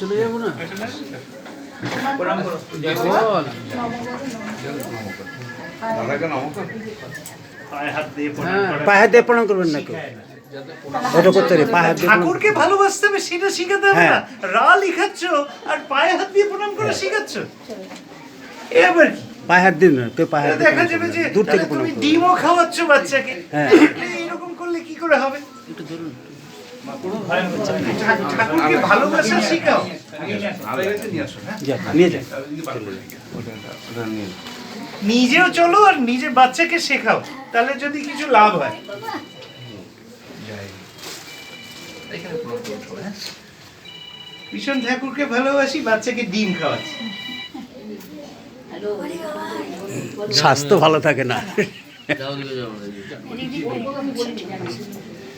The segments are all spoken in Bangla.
চলে যাব না? প্রণাম করো বল। পায়ে হাত দিয়ে প্রণাম হ্যাঁ। করা পায়ে হাত দিয়ে প্রণাম করবেন না কেউ? ওটা করতে হবে পায়ে হাত দিয়ে ঠাকুরকে ভালোবাসতে হবে সেটা শিখাতে হবে না। রা লিখাচ্ছ আর পায়ে হাত দিয়ে প্রণাম করা শিখাচ্ছ। এ কি? পায়ে হাত দিন না কেউ পায়ে হাত দেখা যাবে যে। দূর থেকে তুমি ডিমও খাওয়াচ্ছ বাচ্চাকে। হ্যাঁ। এরকম করলে কি করে হবে? একটু ধরুন। নিজেও চলো আর নিজের বাচ্চাকে শেখাও তাহলে যদি কিছু লাভ হয়। ভীষণ ঠাকুরকে ভালোবাসি বাচ্চাকে ডিম খাওয়াচ্ছি। স্বাস্থ্য ভালো থাকে না। যাও দিকে যাও।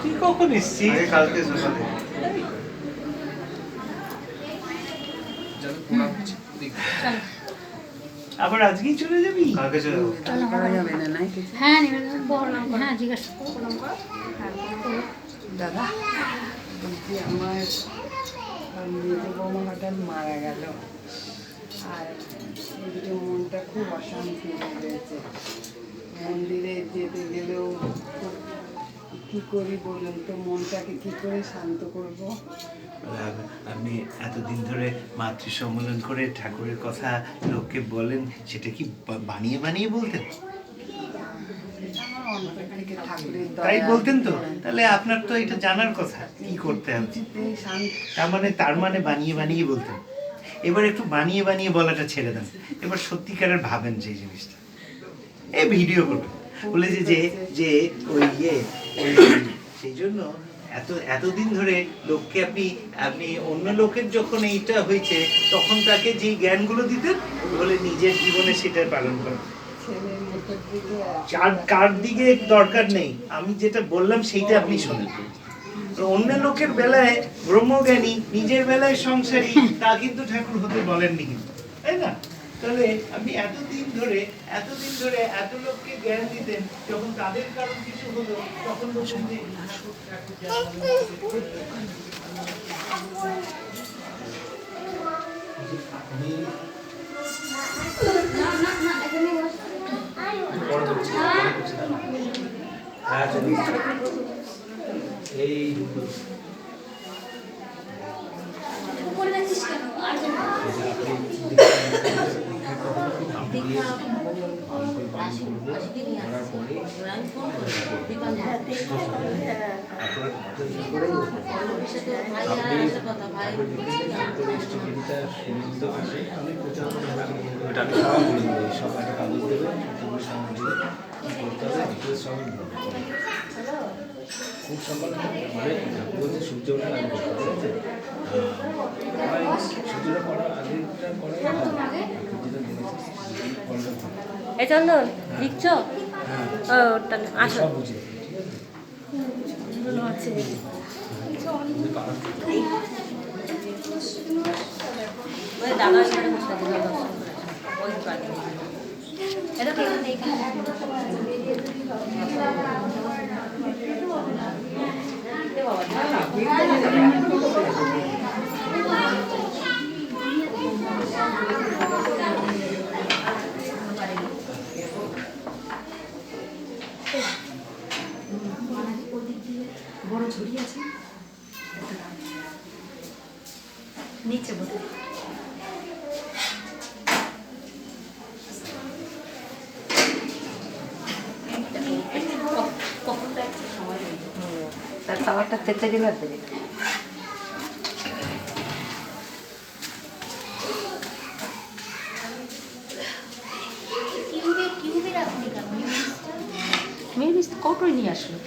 তুই কখন এসছিস? কালকে সকালে আবার আজকেই চলে যাবি? কালকে চলে যাব। হ্যাঁ হ্যাঁ জিজ্ঞাসা দাদা বলছি আমার মেজ বৌমা হঠাৎ মারা গেল। আর এদিকে মনটা খুব অশান্তি হয়ে মন্দিরে যেতে গেলেও কী করি বলুন তো? মনটাকে কী করে শান্ত করব? আপনি এতদিন ধরে মাতৃ সম্মেলন করে ঠাকুরের কথা লোককে বলেন সেটা কি বানিয়ে বানিয়ে বলতেন? তাই বলতেন তো? তাহলে আপনার তো এটা জানার কথা কি করতে হবে? তার মানে তার মানে বানিয়ে বানিয়ে বলতেন। এবার একটু বানিয়ে বানিয়ে বলাটা ছেড়ে দেন। এবার সত্যিকারের ভাবেন যে জিনিসটা। এই ভিডিও করবেন বলে যে যে যে ওই ইয়ে সেই জন্য এত এতদিন ধরে লোককে আপনি আপনি অন্য লোকের যখন এইটা হয়েছে তখন তাকে যে জ্ঞানগুলো দিতেন বলে নিজের জীবনে সেটা পালন করেন। দিকে কার দিকে দরকার নেই আমি যেটা বললাম সেইটা আপনি শোনেন। অন্য লোকের বেলায় ব্রহ্মজ্ঞানী নিজের বেলায় সংসারী তা কিন্তু ঠাকুর হতে বলেননি কিন্তু তাই না? তাহলে আপনি এতদিন ধরে এতদিন ধরে এত লোককে জ্ঞান দিতেন, যখন তাদের কারণ কিছু হলো, তখন বলছেন যে আর খুব সকাল মানে সূর্য করতে ঠিক আছে? আহ, আমার এই সূর্যটা করার আগেটা করাই ভালো ঠাকুর যেটা বলেছে ফলটা এই চন্দন লিখছ? ও না, আসো। দাদা। এ বড় ঝুড়ি আছে। নিচে বোধ তার খাবারটা খেতে দিলে কৌটোয় নিয়ে আসলো